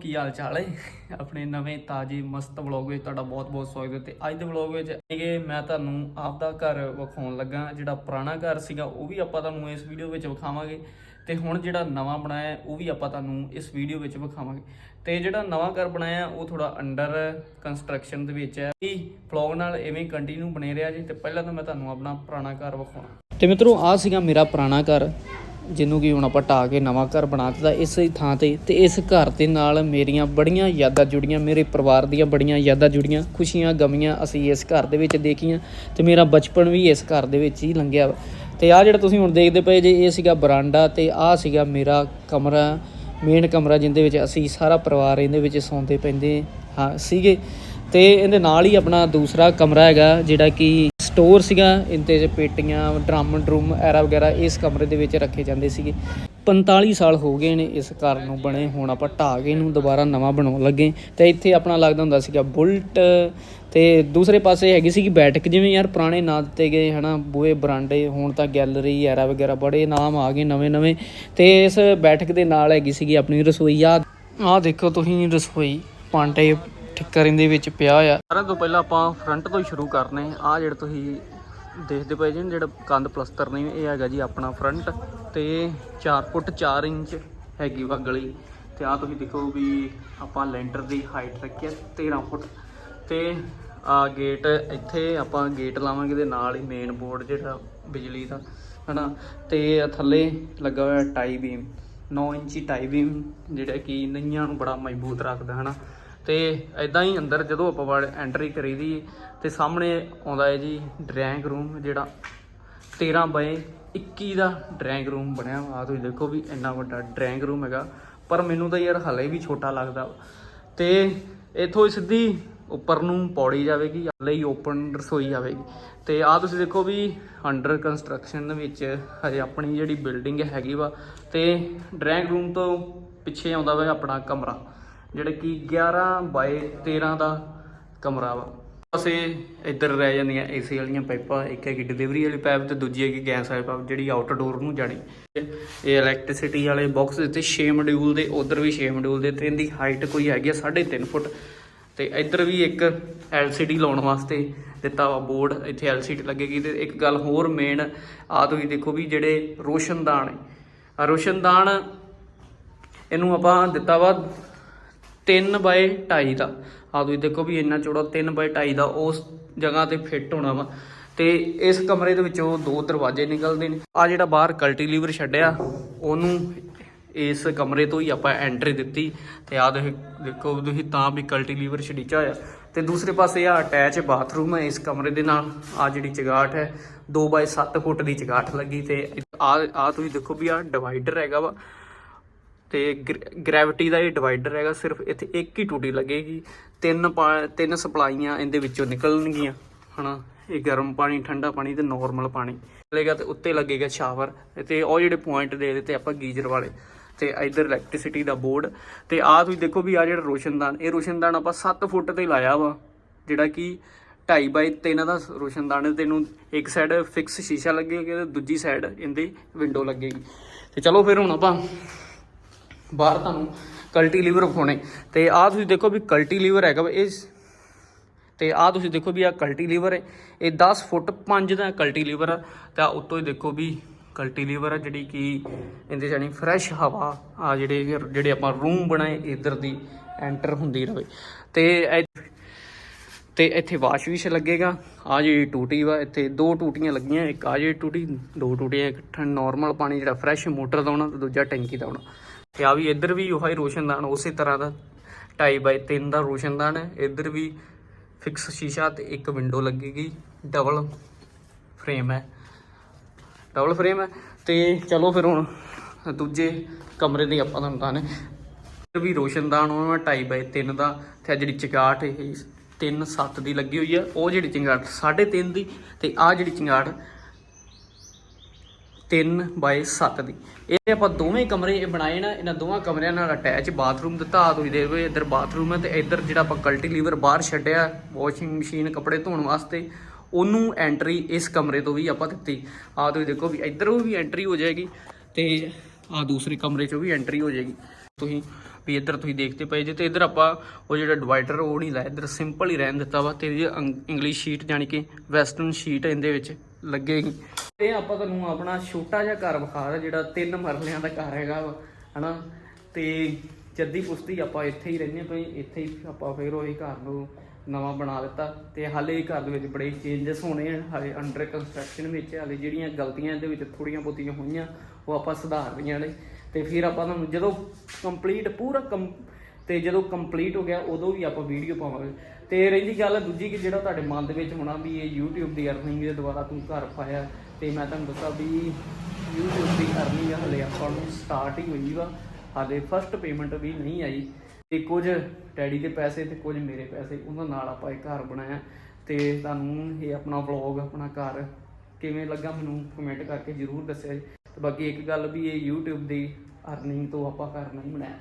ਕੀ ਹਾਲ ਚਾਲ ਹੈ? ਆਪਣੇ ਨਵੇਂ ਤਾਜ਼ੇ ਮਸਤ ਵਲੌਗ ਵਿੱਚ ਤੁਹਾਡਾ ਬਹੁਤ-ਬਹੁਤ ਸਵਾਗਤ ਹੈ ਤੇ ਅੱਜ ਦੇ ਵਲੌਗ ਵਿੱਚ ਇਹ ਮੈਂ ਤੁਹਾਨੂੰ ਆਪਦਾ ਘਰ ਵਿਖਾਉਣ ਲੱਗਾ, ਜਿਹੜਾ ਪੁਰਾਣਾ ਘਰ ਸੀਗਾ, ਉਹ ਵੀ ਆਪਾਂ ਤੁਹਾਨੂੰ ਇਸ ਵੀਡੀਓ ਵਿੱਚ ਵਿਖਾਵਾਂਗੇ ਤੇ ਹੁਣ ਜਿਹੜਾ ਨਵਾਂ ਬਣਾਇਆ, ਉਹ ਵੀ ਆਪਾਂ ਤੁਹਾਨੂੰ ਇਸ ਵੀਡੀਓ ਵਿੱਚ ਵਿਖਾਵਾਂਗੇ। ਤੇ ਜਿਹੜਾ ਨਵਾਂ ਘਰ ਬਣਾਇਆ, ਉਹ ਥੋੜਾ ਅੰਡਰ ਕੰਸਟਰਕਸ਼ਨ ਦੇ ਵਿੱਚ ਹੈ। ਇਹ ਵਲੌਗ ਨਾਲ ਐਵੇਂ ਕੰਟੀਨਿਊ ਬਣੇ ਰਿਹਾ ਜੀ, ਤੇ ਪਹਿਲਾਂ ਤਾਂ ਮੈਂ ਤੁਹਾਨੂੰ ਆਪਣਾ ਪੁਰਾਣਾ ਘਰ ਵਿਖਾਉਣਾ। ਤੇ ਮਿੱਤਰੋ ਆ ਸੀਗਾ ਮੇਰਾ ਪੁਰਾਣਾ ਘਰ। ਜਿਹਨੂੰ ਕਿ ਹੁਣ ਆਪਾਂ ਢਾ ਕੇ ਨਵਾਂ ਘਰ ਬਣਾ ਦਿੱਤਾ ਇਸ ਥਾਂ ਤੇ ਤੇ ਇਸ ਘਰ ਦੇ ਨਾਲ ਮੇਰੀਆਂ ਬੜੀਆਂ ਯਾਦਾਂ ਜੁੜੀਆਂ, ਮੇਰੇ ਪਰਿਵਾਰ ਦੀਆਂ ਬੜੀਆਂ ਯਾਦਾਂ ਜੁੜੀਆਂ, ਖੁਸ਼ੀਆਂ, ਗਮੀਆਂ ਅਸੀਂ ਇਸ ਘਰ ਦੇ ਵਿੱਚ ਦੇਖੀਆਂ ਤੇ ਮੇਰਾ ਬਚਪਨ ਵੀ ਇਸ ਘਰ ਦੇ ਵਿੱਚ ਹੀ ਲੰਘਿਆ ਵਾ। ਤੇ ਆ ਜਿਹੜਾ ਤੁਸੀਂ ਹੁਣ ਦੇਖਦੇ ਪਏ ਜੇ, ਇਹ ਸੀਗਾ ਬਰਾਂਡਾ ਤੇ ਆ ਸੀਗਾ ਮੇਰਾ ਕਮਰਾ ਮੇਨ ਕਮਰਾ ਜਿੰਦੇ ਵਿੱਚ ਅਸੀਂ ਸਾਰਾ ਪਰਿਵਾਰ ਇਹਦੇ ਵਿੱਚ ਸੌਂਦੇ ਪੈਂਦੇ, ਹਾਂ, ਸੀਗੇ ਤੇ ਇਹਦੇ ਨਾਲ ਹੀ ਆਪਣਾ ਦੂਸਰਾ ਕਮਰਾ ਹੈਗਾ ਜਿਹੜਾ ਕਿ ਸਟੋਰ ਸੀਗਾ ਇੰਤੇ ਚ ਪੇਟੀਆਂ, ਡਰਮ, ਡਰੂਮ, ਐਰਾ ਵਗੈਰਾ ਇਸ ਕਮਰੇ ਦੇ ਵਿੱਚ ਰੱਖੇ ਜਾਂਦੇ ਸੀਗੇ। 45 ਸਾਲ ਹੋ ਗਏ ਨੇ ਇਸ ਘਰ ਨੂੰ ਬਣੇ, ਹੁਣ ਆਪਾਂ ਢਾਹ ਕੇ ਇਹਨੂੰ ਦੁਬਾਰਾ ਨਵਾਂ ਬਣਾਉਣ ਲੱਗੇ। ਤੇ ਇੱਥੇ ਆਪਣਾ ਲੱਗਦਾ ਹੁੰਦਾ ਸੀਗਾ ਬੁਲਟ, ਤੇ ਦੂਸਰੇ ਪਾਸੇ ਹੈਗੀ ਸੀਗੀ ਬੈਠਕ, ਜਿਵੇਂ ਯਾਰ ਪੁਰਾਣੇ ਨਾਂ ਦਿੱਤੇ ਗਏ, ਹਨਾ, ਬੂਹੇ ਬਰਾਂਡੇ, ਹੁਣ ਤਾਂ ਗੈਲਰੀ, ਐਰਾ ਵਗੈਰਾ ਬੜੇ ਨਾਮ ਆ ਗਏ ਨਵੇਂ ਨਵੇਂ। ਤੇ ਇਸ ਬੈਠਕ ਦੇ ਨਾਲ ਹੈਗੀ ਸੀਗੀ ਆਪਣੀ ਰਸੋਈ। ਆ ਆਹ ਦੇਖੋ ਤੁਸੀਂ ਰਸੋਈ, ਪਾਂਟੇ ਠਿੱਕਰ ਦੇ ਵਿੱਚ ਪਿਆ ਆ। ਸਾਰਿਆਂ ਤੋਂ ਪਹਿਲਾਂ ਆਪਾਂ ਫਰੰਟ ਤੋਂ ਹੀ ਸ਼ੁਰੂ ਕਰਨੇ ਆ। ਜਿਹੜਾ ਤੁਸੀਂ ਦੇਖਦੇ ਪਏ ਜੀ, ਜਿਹੜਾ ਕੰਧ ਪਲਸਤਰ ਨਹੀਂ, ਇਹ ਹੈਗਾ ਜੀ ਆਪਣਾ ਫਰੰਟ ਤੇ 4 ਫੁੱਟ 4 ਇੰਚ ਹੈਗੀ ਵਾ ਗਲੀ। ਤੇ ਆ ਤੁਸੀਂ ਦੇਖੋ ਵੀ ਆਪਾਂ ਲੈਂਟਰ ਦੀ ਹਾਈਟ ਰੱਖੀ ਆ 13 ਫੁੱਟ। ਤੇ ਆ ਗੇਟ ਇੱਥੇ ਆਪਾਂ ਗੇਟ ਲਾਵਾਂਗੇ ਤੇ ਨਾਲ ਹੀ ਮੇਨ ਬੋਰਡ ਜਿਹੜਾ ਬਿਜਲੀ ਦਾ, ਹਨਾ? ਤੇ ਆ ਥੱਲੇ ਲੱਗਾ ਹੋਇਆ ਟਾਈ ਬੀਮ 9 ਇੰਚੀ ਟਾਈ ਬੀਮ ਜਿਹੜਾ ਕਿ ਨਈਆਂ ਨੂੰ ਬੜਾ ਮਜ਼ਬੂਤ ਰੱਖਦਾ, ਹਨਾ? ਤੇ ਐਦਾਂ ਹੀ ਅੰਦਰ ਜਦੋਂ ਆਪਾਂ ਵੜ ਐਂਟਰੀ ਕਰੀਦੀ ਤੇ ਸਾਹਮਣੇ ਆਉਂਦਾ ਹੈ ਜੀ ਡਰਾਇੰਗ ਰੂਮ ਜਿਹੜਾ 13 ਬਾਏ 21 ਦਾ ਡਰਾਇੰਗ ਰੂਮ ਬਣਿਆ ਆ ਤੁਸੀਂ ਦੇਖੋ ਵੀ ਇੰਨਾ ਵੱਡਾ ਡਰਾਇੰਗ ਰੂਮ ਹੈਗਾ, ਪਰ ਮੈਨੂੰ ਤਾਂ ਯਾਰ ਹਲੇ ਵੀ ਛੋਟਾ ਲੱਗਦਾ। ਵਾ। ਤੇ ਇੱਥੋਂ ਸਿੱਧੀ ਉੱਪਰ ਨੂੰ ਪੌੜੀ ਜਾਵੇਗੀ, ਹਲੇ ਓਪਨ ਰਸੋਈ ਆਵੇਗੀ ਤੇ ਆ ਤੁਸੀਂ ਦੇਖੋ ਵੀ ਅੰਡਰ ਕੰਸਟਰਕਸ਼ਨ ਵਿੱਚ ਹਜੇ ਆਪਣੀ ਜਿਹੜੀ ਬਿਲਡਿੰਗ ਹੈਗੀ ਵਾ, ਤੇ ਡਰਾਇੰਗ ਰੂਮ ਤੋਂ ਪਿੱਛੇ ਆਉਂਦਾ ਵਾ ਆਪਣਾ ਕਮਰਾ। ਜਿਹੜਾ ਕਿ 11 ਬਾਏ 13 ਦਾ ਕਮਰਾ ਵਾ। ਪਾਸੇ ਇੱਧਰ ਰਹਿ ਜਾਂਦੀਆਂ ਏਸੀ ਵਾਲੀਆਂ ਪਾਈਪਾਂ, ਇੱਕ ਹੈਗੀ ਡਿਲੀਵਰੀ ਵਾਲੀ ਪਾਈਪ ਤੇ ਦੂਜੀ ਹੈਗੀ ਗੈਸ ਵਾਲੀ ਪਾਈਪ ਜਿਹੜੀ ਆਊਟਡੋਰ ਨੂੰ ਜਾਣੀ। ਇਹ ਇਲੈਕਟ੍ਰਿਸਿਟੀ ਵਾਲੇ ਬਾਕਸ ਦਿੱਤੇ 6 ਮੋਡਿਊਲ ਦੇ, ਉਧਰ ਵੀ 6 ਮੋਡਿਊਲ ਦੇ, ਤੇ ਇਹਦੀ ਹਾਈਟ ਕੋਈ ਹੈਗੀ ਆ 3.5 ਫੁੱਟ। ਤੇ ਇੱਧਰ ਵੀ ਇੱਕ LCD ਲਾਉਣ ਵਾਸਤੇ ਦਿੱਤਾ ਵਾ ਬੋਰਡ, ਇੱਥੇ LCD ਲੱਗੇਗੀ ਤੇ ਇੱਕ ਗੱਲ ਹੋਰ ਮੇਨ ਆ ਤੁਸੀਂ ਦੇਖੋ ਵੀ ਜਿਹੜੇ ਰੋਸ਼ਨਦਾਨ ਰੋਸ਼ਨਦਾਨ ਇਹਨੂੰ ਆਪਾਂ ਦਿੱਤਾ ਵਾ 3 ਬਾਏ 2.5 ਦਾ। ਆ ਤੁਸੀਂ ਦੇਖੋ ਵੀ ਇੰਨਾ ਚੌੜਾ 3 ਬਾਏ 2.5 ਦਾ ਉਸ ਜਗ੍ਹਾ ਤੇ ਫਿੱਟ ਹੋਣਾ ਵਾ। ਤੇ ਇਸ ਕਮਰੇ ਦੇ ਵਿੱਚੋਂ ਦੋ ਦਰਵਾਜ਼ੇ ਨਿਕਲਦੇ ਨੇ। ਆ ਜਿਹੜਾ ਬਾਹਰ ਕਲਟੀਲੀਵਰ ਛੱਡਿਆ, ਉਹਨੂੰ ਇਸ ਕਮਰੇ ਤੋਂ ਹੀ ਆਪਾਂ ਐਂਟਰੀ ਦਿੱਤੀ। ਤੇ ਆ ਦੇਖੋ ਤੁਸੀਂ ਤਾਂ ਵੀ ਕਲਟੀਲੀਵਰ ਛੜੀਚਾ ਹੋਇਆ। ਤੇ ਦੂਸਰੇ ਪਾਸੇ ਆ ਅਟੈਚ ਬਾਥਰੂਮ ਹੈ ਇਸ ਕਮਰੇ ਦੇ ਨਾਲ। ਆ ਜਿਹੜੀ ਚਗਾਠ ਹੈ 2 ਬਾਏ 7 ਫੁੱਟ ਦੀ ਚਗਾਠ ਲੱਗੀ ਤੇ ਆ ਆ ਤੁਸੀਂ ਦੇਖੋ ਵੀ ਆ ਡਿਵਾਈਡਰ ਹੈਗਾ ਵਾ। ਤੇ ਗ੍ਰੈਵਿਟੀ ਦਾ ਇਹ ਡਿਵਾਈਡਰ ਹੈਗਾ, ਸਿਰਫ ਇੱਥੇ ਇੱਕ ਹੀ ਟੂਟੀ ਲੱਗੇਗੀ। ਤਿੰਨ ਪਾ- ਤਿੰਨ ਸਪਲਾਈਆਂ ਇਹਦੇ ਵਿੱਚੋਂ ਨਿਕਲਣਗੀਆਂ, ਹਨਾ? ਇਹ ਗਰਮ ਪਾਣੀ, ਠੰਡਾ ਪਾਣੀ ਤੇ ਨਾਰਮਲ ਪਾਣੀ। ਲੱਗੇਗਾ ਤੇ ਉੱਤੇ ਲੱਗੇਗਾ ਸ਼ਾਵਰ ਤੇ ਉਹ ਜਿਹੜੇ ਪੁਆਇੰਟ ਦੇ ਦਿੱਤੇ ਆਪਾਂ ਗੀਜ਼ਰ ਵਾਲੇ। ਤੇ ਇਧਰ ਇਲੈਕਟ੍ਰਿਸਿਟੀ ਦਾ ਬੋਰਡ ਤੇ ਆਹ ਤੁਸੀਂ ਦੇਖੋ ਵੀ ਆ ਜਿਹੜਾ ਰੋਸ਼ਨਦਾਨ, ਇਹ ਰੋਸ਼ਨਦਾਨ ਆਪਾਂ 7 ਫੁੱਟ ਤੇ ਲਾਇਆ ਵਾ, ਜਿਹੜਾ ਕਿ 2.5 ਬਾਈ 3 ਦਾ ਰੋਸ਼ਨਦਾਨ ਹੈ। ਤੈਨੂੰ ਇੱਕ ਸਾਈਡ ਫਿਕਸ ਸ਼ੀਸ਼ਾ ਲੱਗੇਗਾ ਤੇ ਦੂਜੀ ਸਾਈਡ ਇਹਦੀ ਵਿੰਡੋ ਲੱਗੇਗੀ। ਤੇ ਚਲੋ ਫਿਰ ਹੁਣ ਆਪਾਂ ਬਾਹਰ ਤੁਹਾਨੂੰ ਕਲਟੀ ਲੀਵਰ ਵਿਖਾਉਣੇ। ਤੇ ਆਹ ਤੁਸੀਂ ਦੇਖੋ ਵੀ ਕਲਟੀ ਲੀਵਰ ਹੈਗਾ ਵਾ, ਇਹ ਤੇ ਆਹ ਤੁਸੀਂ ਦੇਖੋ ਵੀ ਆਹ ਕਲਟੀ ਲੀਵਰ ਹੈ। ਇਹ 10 ਫੁੱਟ 5 ਦਾ ਕਲਟੀ ਲੀਵਰ ਆ। ਤਾਂ ਉੱਤੋਂ ਹੀ ਦੇਖੋ ਵੀ ਕਲਟੀ ਲੀਵਰ ਆ ਜਿਹੜੀ ਕਿ ਇਹਦੇ ਜਾਨੀ ਫਰੈਸ਼ ਹਵਾ ਆ ਜਿਹੜੇ ਜਿਹੜੇ ਆਪਾਂ ਰੂਮ ਬਣਾਏ, ਇਧਰ ਦੀ ਐਂਟਰ ਹੁੰਦੀ ਰਹੇ ਤੇ ਇ- ਤੇ ਇੱਥੇ ਵਾਸ਼ ਵਿਸ਼ ਲੱਗੇਗਾ। ਆ ਜਿਹੜੀ ਟੂਟੀ ਵਾ, ਇੱਥੇ ਦੋ ਟੂਟੀਆਂ ਲੱਗੀਆਂ, ਇੱਕ ਆ ਜਿਹੜੀ ਟੂਟੀ, ਦੋ ਟੂਟੀਆਂ, ਇੱਕ ਠੰਡ ਨਾਰਮਲ ਪਾਣੀ ਜਿਹੜਾ ਫਰੈਸ਼ ਮੋਟਰ ਦਾ ਆਉਣਾ ਤੇ ਦੂਜਾ ਟੈਂਕੀ ਦਾ ਆਉਣਾ। ਤੇ ਆ ਵੀ ਇੱਧਰ ਵੀ ਉਹ ਹੀ ਰੋਸ਼ਨਦਾਨ ਉਸੇ ਤਰ੍ਹਾਂ ਦਾ 2.5 ਬਾਈ 3 ਦਾ ਰੋਸ਼ਨਦਾਨ ਹੈ। ਇੱਧਰ ਵੀ ਫਿਕਸ ਸ਼ੀਸ਼ਾ ਤੇ ਇੱਕ ਵਿੰਡੋ ਲੱਗੇਗੀ ਡਬਲ ਫਰੇਮ ਹੈ। ਡਬਲ ਫਰੇਮ ਹੈ ਤੇ ਚਲੋ ਫਿਰ ਹੁਣ ਦੂਜੇ ਕਮਰੇ ਦੀ ਆਪਾਂ ਤੁਹਾਨੂੰ ਦੱਸਣੇ ਇੱਧਰ ਵੀ ਰੋਸ਼ਨਦਾਨ ਉਹਨਾਂ 2.5 ਬਾਈ 3 ਦਾ ਤੇ ਆਹ ਜਿਹੜੀ ਚਿੰਗਾਟ ਇਹ 3 7 ਦੀ ਲੱਗੀ ਹੋਈ ਆ ਉਹ ਜਿਹੜੀ ਚਿੰਗਾਟ 3.5 ਦੀ ਤੇ ਆ ਜਿਹੜੀ ਚਿੰਗਾਟ 3 ਬਾਈ 7 ਦੀ। ਇਹ ਆਪਾਂ ਦੋਵੇਂ ਕਮਰੇ ਇਹ ਬਣਾਏ ਨਾ, ਇਹਨਾਂ ਦੋਵਾਂ ਕਮਰਿਆਂ ਨਾਲ ਅਟੈਚ ਬਾਥਰੂਮ ਦਿੱਤਾ ਆ ਤੁਸੀਂ ਦੇਖੋ ਇੱਧਰ ਬਾਥਰੂਮ ਹੈ ਤੇ ਇੱਧਰ ਜਿਹੜਾ ਆਪਾਂ ਕਲਟੀਲੀਵਰ ਬਾਹਰ ਛੱਡਿਆ ਵਾਸ਼ਿੰਗ ਮਸ਼ੀਨ ਕੱਪੜੇ ਧੋਣ ਵਾਸਤੇ, ਉਹਨੂੰ ਐਂਟਰੀ ਇਸ ਕਮਰੇ ਤੋਂ ਵੀ ਆਪਾਂ ਦਿੱਤੀ। ਆ ਤੁਸੀਂ ਦੇਖੋ ਵੀ ਇੱਧਰੋਂ ਵੀ ਐਂਟਰੀ ਹੋ ਜਾਏਗੀ ਤੇ ਆ ਦੂਸਰੇ ਕਮਰੇ ਚੋਂ ਵੀ ਐਂਟਰੀ ਹੋ ਜਾਏਗੀ। ਤੁਸੀਂ ਵੀ ਇੱਧਰ ਤੁਸੀਂ ਦੇਖਦੇ ਪਏ ਜੇ ਤੇ ਇੱਧਰ ਆਪਾਂ ਉਹ ਜਿਹੜਾ ਡਿਵਾਈਡਰ ਉਹ ਨਹੀਂ ਲਾਇਆ, ਇੱਧਰ ਸਿੰਪਲ ਹੀ ਰਹਿਣ ਦਿੱਤਾ ਵਾ ਤੇ ਇਹਦੀ ਇੰਗਲਿਸ਼ ਸ਼ੀਟ ਜਾਨੀ ਕਿ ਵੈਸਟਰਨ ਸ਼ੀਟ ਇਹਦੇ ਵਿੱਚ ਲੱਗੇਗੀ ਇਹ ਆਪਾਂ ਤੁਹਾਨੂੰ ਆਪਣਾ ਛੋਟਾ ਜਿਹਾ ਘਰ ਵਿਖਾ ਰਿਹਾ ਜਿਹੜਾ ਤਿੰਨ ਮਰਲਿਆਂ ਦਾ ਘਰ ਹੈਗਾ ਵਾ, ਹਨਾ? ਤੇ ਜੱਦੀ ਪੁਸਤੀ ਆਪਾਂ ਇੱਥੇ ਹੀ ਰਹਿੰਦੇ ਪਏ ਇੱਥੇ ਹੀ ਆਪਾਂ ਫਿਰ ਉਹ ਘਰ ਨੂੰ ਨਵਾਂ ਬਣਾ ਦਿੱਤਾ ਤੇ ਹਾਲੇ ਇਹ ਘਰ ਦੇ ਵਿੱਚ ਬੜੇ ਚੇਂਜਸ ਹੋਣੇ ਆ ਹਾਲੇ ਅੰਡਰ ਕੰਸਟਰਕਸ਼ਨ ਵਿੱਚ ਹਾਲੇ ਜਿਹੜੀਆਂ ਗਲਤੀਆਂ ਇਹਦੇ ਵਿੱਚ ਥੋੜੀਆਂ ਬਹੁਤੀਆਂ ਹੋਈਆਂ ਉਹ ਆਪਾਂ ਸੁਧਾਰ ਰਹੀਆਂ ਨੇ। ਤੇ ਫਿਰ ਆਪਾਂ ਤੁਹਾਨੂੰ ਜਦੋਂ ਕੰਪਲੀਟ ਪੂਰਾ ਕੰਮ ਤੇ ਜਦੋਂ ਕੰਪਲੀਟ ਹੋ ਗਿਆ ਉਦੋਂ ਵੀ ਆਪਾਂ ਵੀਡੀਓ ਪਾਵਾਂਗੇ। ਤੇ ਰਹਿੰਦੀ ਗੱਲ ਦੂਜੀ ਕਿ ਜਿਹੜਾ ਤੁਹਾਡੇ ਮਨ ਦੇ ਵਿੱਚ ਹੋਣਾ ਵੀ ਇਹ YouTube ਦੀ ਅਰਨਿੰਗ ਦੇ ਦੁਆਰਾ ਤੂੰ ਘਰ ਪਾਇਆ ਤੇ ਮੈਂ ਤੁਹਾਨੂੰ ਦੱਸਾਂ ਵੀ YouTube ਦੀ ਅਰਨਿੰਗ ਹਲੇ ਆਪਾਂ ਨੂੰ ਸਟਾਰਟ ਹੀ ਹੋਈ ਵਾ। ਹਾਲੇ ਫਸਟ ਪੇਮੈਂਟ ਵੀ ਨਹੀਂ ਆਈ। ਤੇ ਕੁਝ ਡੈਡੀ ਦੇ ਪੈਸੇ ਤੇ ਕੁਝ ਮੇਰੇ ਪੈਸੇ, ਉਹਨਾਂ ਨਾਲ ਆਪਾਂ ਇਹ ਘਰ ਬਣਾਇਆ। ਤੇ ਤੁਹਾਨੂੰ ਇਹ ਆਪਣਾ ਵਲੌਗ ਆਪਣਾ ਘਰ ਕਿਵੇਂ ਲੱਗਾ ਮੈਨੂੰ ਕਮੈਂਟ ਕਰਕੇ ਜਰੂਰ ਦੱਸਿਆ ਜੀ। ਤੇ ਬਾਕੀ ਇੱਕ ਗੱਲ ਵੀ ਇਹ YouTube ਦੀ ਅਰਨਿੰਗ ਤੋਂ ਆਪਾਂ ਘਰ ਨਹੀਂ ਬਣਾਇਆ।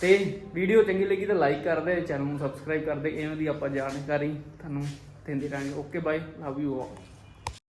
ਤੇ ਵੀਡੀਓ ਚੰਗੀ ਲੱਗੀ ਤਾਂ ਲਾਈਕ ਕਰ ਦੇ ਚੈਨਲ ਨੂੰ ਸਬਸਕ੍ਰਾਈਬ ਕਰ ਦੇ ਐਵੇਂ ਦੀ ਆਪਾਂ ਜਾਣਕਾਰੀ ਤੁਹਾਨੂੰ ਦਿੰਦੇ ਰਹਾਂਗੇ। Okay bye love you all